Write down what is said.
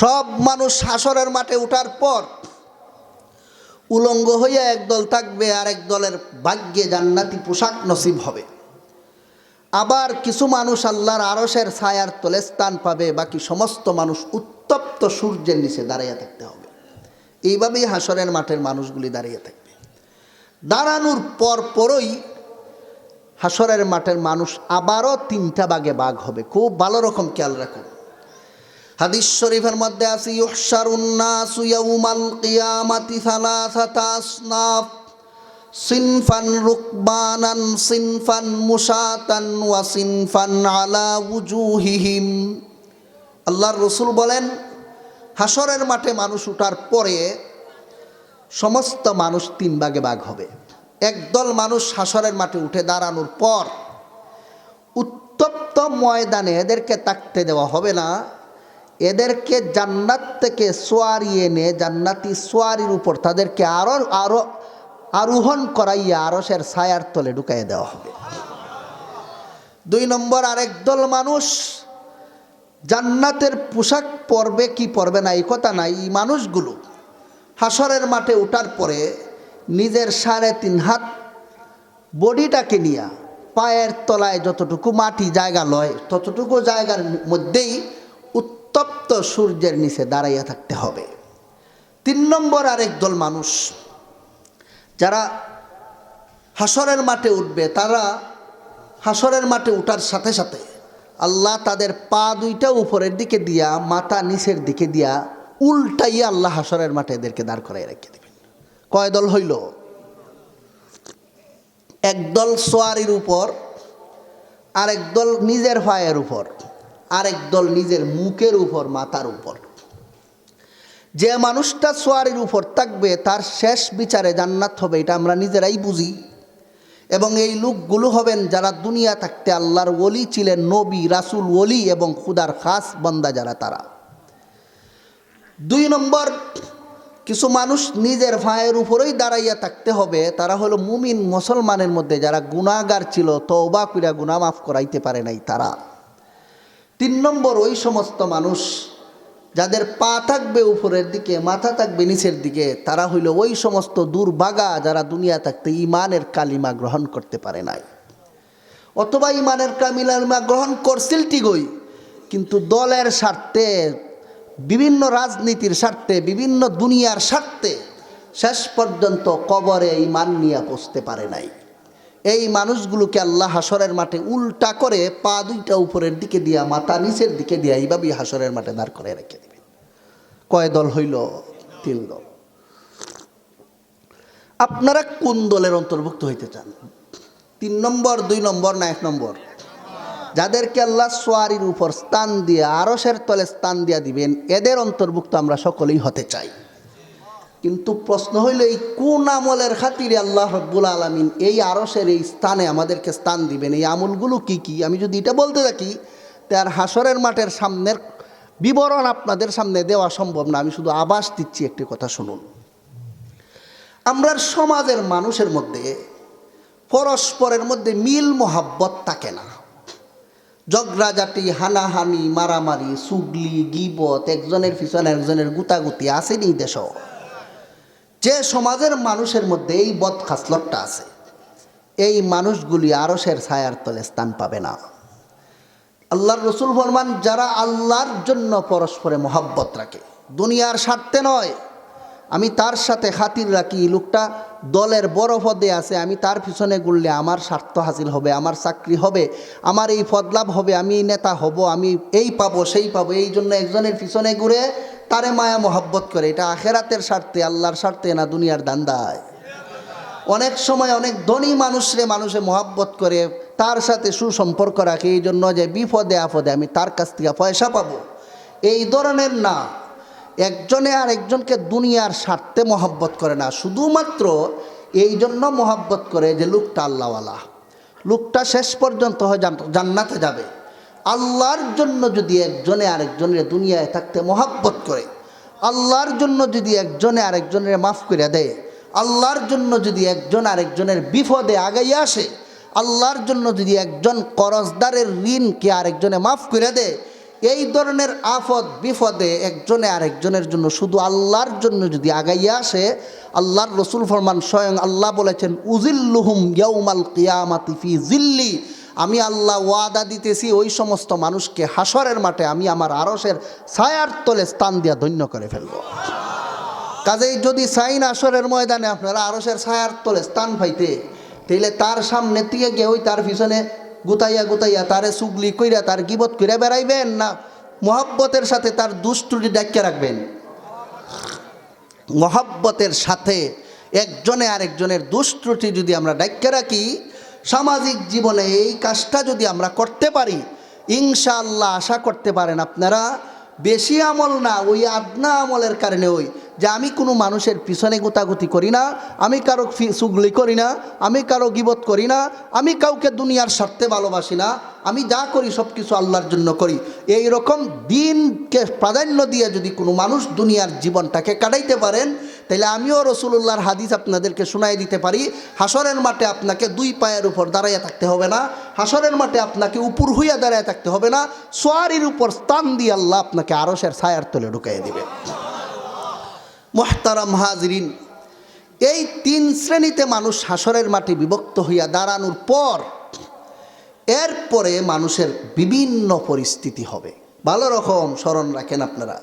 সব মানুষ হাসরের মাঠে উঠার পর উলঙ্গ হইয়া একদল থাকবে আর এক দলের ভাগ্যে জান্নাতি পোশাক নসিব হবে। আবার কিছু মানুষ আল্লাহর আরসের ছায়ার তলে স্থান পাবে, বাকি সমস্ত মানুষ উত্তপ্ত সূর্যের নিচে দাঁড়িয়ে থাকতে হবে। এইভাবেই হাসরের মাঠের মানুষগুলি দাঁড়িয়ে থাকবে। দাঁড়ানোর পর পরই হাসরের মাঠের মানুষ আবারও তিনটা বাগে বাঘ হবে। খুব ভালো রকম খেয়াল রাখুন। হাদিস শরীফের মধ্যে আছে ইউহশারুন্নাসু ইয়াউমাল কিয়ামাতি সালাসাতা আসনাফ, সিনফান রুকবানান, সিনফান মুসাতান ওয়া সিনফান আলা উজুহিহিম। আল্লাহর রসুল বলেন হাসরের মাঠে মানুষ উঠার পরে সমস্ত মানুষ তিন ভাগে ভাগ হবে। একদল মানুষ হাসরের মাঠে উঠে দাঁড়ানোর পর উত্তপ্ত ময়দানে এদেরকে তাকতে দেওয়া হবে না এদেরকে জান্নাত থেকে সোয়ারি এনে জান্নাতি সোয়ারির উপর তাদেরকে আরও আরও আরোহণ করাইয়া আরসের ছায়ার তলে ঢুকাইয়ে দেওয়া হবে। দুই নম্বর, আরেক দল মানুষ জান্নাতের পোশাক পরবে কি পরবে না, এই কথা নাই এই মানুষগুলো হাসরের মাঠে ওঠার পরে নিজের সাড়ে তিন হাত বডিটাকে নিয়ে পায়ের তলায় যতটুকু মাটি জায়গা লয়, ততটুকু জায়গার মধ্যেই উত্তপ্ত সূর্যের নিচে দাঁড়াইয়া থাকতে হবে। তিন নম্বর আরেক দল মানুষ, যারা হাসরের মাঠে উঠবে, তারা হাসরের মাঠে উঠার সাথে সাথে আল্লাহ তাদের পা দুইটা উপরের দিকে দিয়া, মাথা নিচের দিকে দিয়া উল্টাইয়া আল্লাহ হাসরের মাঠে এদেরকে দাঁড় করাই রেখে দেবেন। কয় দল হইল? একদল সোয়ারির উপর, আরেক দল নিজের পায়ের উপর। আরেক দল নিজের মুখের উপর, মাথার উপর। যে মানুষটা সোয়ারির উপর থাকবে, তার শেষ বিচারে জান্নাত হবে, এটা আমরা নিজেরাই বুঝি। এবং এই লোকগুলো হবেন যারা দুনিয়া থাকতে আল্লাহর ওলি ছিলেন, নবী, রাসুল, ওলি এবং খুদার খাস বন্দা যারা তারা। দুই নম্বর, কিছু মানুষ নিজের ভাইয়ের উপরেই দাঁড়াইয়া থাকতে হবে, তারা হলো মুমিন মুসলমানের মধ্যে যারা গুণাগার ছিল, তওবা কইরা গুণা মাফ করাইতে পারে নাই তারা। তিন নম্বর ওই সমস্ত মানুষ যাদের পা থাকবে উপরের দিকে, মাথা থাকবে নিচের দিকে, তারা হইল ওই সমস্ত দুর্ভাগা যারা দুনিয়া থাকতে ইমানের কালিমা গ্রহণ করতে পারে নাই। অথবা ইমানের কালিমা গ্রহণ করছিল ঠিকই, কিন্তু দলের স্বার্থে, বিভিন্ন রাজনীতির স্বার্থে, বিভিন্ন দুনিয়ার স্বার্থে শেষ পর্যন্ত কবরে ইমান নিয়ে পৌঁছতে পারে নাই। এই মানুষগুলোকে আল্লাহ হাসরের মাঠে উল্টা করে পা দুইটা উপরের দিকে দিয়া, মাথা নিচের দিকে দিয়া এইভাবেই হাসরের মাঠে দাঁড় করে রেখে দেবে। কয় দল হইল? তিন দল। আপনারা কোন দলের অন্তর্ভুক্ত হইতে চান? তিন নম্বর, দুই নম্বর না এক নম্বর? যাদেরকে আল্লাহ সোয়ারির উপর স্থান দিয়ে আরসের তলে স্থান দিয়া দিবেন, এদের অন্তর্ভুক্ত আমরা সকলেই হতে চাই। কিন্তু প্রশ্ন হইল, এই কোন আমলের খাতিরে আল্লাহ রব্বুল আলমিন এই আরসের এই স্থানে আমাদেরকে স্থান দিবেন? এই আমলগুলো কি কি? আমি যদি এটা বলতে থাকি, তার হাসরের মাঠের সামনের বিবরণ আপনাদের সামনে দেওয়া সম্ভব না। আমি শুধু আবাস দিচ্ছি একটি কথা শুনুন। আমরা সমাজের মানুষের মধ্যে, পরস্পরের মধ্যে মিল মোহাব্বত থাকে না। জগরাজাটি, হানাহানি, মারামারি, সুগলি, গিবত, একজনের পিছনে একজনের গুতাগুতি আসেনি দেশ। যে সমাজের মানুষের মধ্যে এই বদ খাসলতটা আছে, এই মানুষগুলি আরসের ছায়ার তলে স্থান পাবে না। আল্লাহর রসুল ফরমান, যারা আল্লাহর জন্য পরস্পরে মহাব্বত রাখে, দুনিয়ার স্বার্থে নয়। আমি তার সাথে খাতির রাখি লোকটা দলের বড় পদে আছে, আমি তার পিছনে ঘুরলে আমার স্বার্থ হাসিল হবে, আমার চাকরি হবে, আমার এই পদলাভ হবে, আমি নেতা হব, আমি এই পাবো, সেই পাবো, এই জন্য একজনের পিছনে ঘুরে তারে মায়া মহাব্বত করে, এটা আখেরাতের স্বার্থে, আল্লাহর স্বার্থে না দুনিয়ার দান্দায়? অনেক সময় অনেক ধনী মানুষরে মানুষে মহাব্বত করে, তার সাথে সুসম্পর্ক রাখে, এই জন্য যে বিপদে আপদে আমি তার কাছ থেকে পয়সা পাবো। এই ধরনের না। একজনে আর একজনকে দুনিয়ার স্বার্থে মহাব্বত করে না, শুধুমাত্র এই জন্য মহাব্বত করে যে, লোকটা আল্লাহওয়ালা। লোকটা শেষ পর্যন্ত হয় জান- জান্নাতে যাবে। আল্লাহর জন্য যদি একজনে আরেকজনের দুনিয়ায় থাকতে মহাব্বত করে, আল্লাহর জন্য যদি একজনে আরেকজনের মাফ করে দেয়, আল্লাহর জন্য যদি একজন আরেকজনের বিপদে আগাইয়া আসে, আল্লাহর জন্য যদি একজন করজদারের ঋণকে আরেকজনে মাফ করে দেয়, এই ধরনের আফদ বিপদে একজনে আরেকজনের জন্য শুধু আল্লাহর জন্য যদি আগাইয়া আসে, আল্লাহর রসুল ফরমান স্বয়ং আল্লাহ বলেছেন উজিল্লুহুম ইয়াউমাল কিয়ামাতি ফি জিল্লি আমি আল্লাহ ওয়াদা দিতেছি ওই সমস্ত মানুষকে হাসরের মাঠে আমি আমার আরসের ছায়ার তলে স্থান দিয়া ধন্য করে ফেলব। কাজেই যদি সাইন আসরের ময়দানে আপনারা আরসের ছায়ার তলে স্থান পাইতে, তাইলে তার সামনে থেকে ওই তার পিছনে গুতাইয়া গুতাইয়া তারে সুগলি কইরা তার গিবত কইরা বেড়াইবেন না? মহাব্বতের সাথে তার দুষ্টুটি ডাকিয়ে রাখবেন। মহাব্বতের সাথে একজনে আরেকজনের দুষ্ট্রুটি যদি আমরা ডাক্যে রাখি সামাজিক জীবনে এই কাজটা যদি আমরা করতে পারি, ইনশাআল্লাহ আশা করতে পারেন আপনারা, বেশি আমল না, ওই আদনা আমলের কারণে ওই যে আমি কোনো মানুষের পিছনে গোতাগুতি করি না, আমি কারও চুগলি করি না, আমি কারও গিবত করি না, আমি কাউকে দুনিয়ার স্বার্থে ভালোবাসি না, আমি যা করি সব কিছু আল্লাহর জন্য করি। এই রকম দিনকে প্রাধান্য দিয়ে যদি কোনো মানুষ দুনিয়ার জীবনটাকে কাটাইতে পারেন তাহলে আমিও রসুল্লাহর হাদিস আপনাদেরকে শোনাই দিতে পারি। হাসরের মাঠে আপনাকে দুই পায়ের উপর দাঁড়াইয়া থাকতে হবে না। হাসরের মাঠে আপনাকে উপর হইয়া দাঁড়াইয়া থাকতে হবে না। সোয়ারির উপর স্থান দিয়ে আল্লাহ আপনাকে আরসের ছায়ার তলে ঢুকাই দিবে। মোহতারাম হাজরিন, এই তিন শ্রেণীতে মানুষ হাসরের মাঠে বিভক্ত হইয়া দাঁড়ানোর পর, এরপরে মানুষের বিভিন্ন পরিস্থিতি হবে। ভালো রকম স্মরণ রাখেন আপনারা।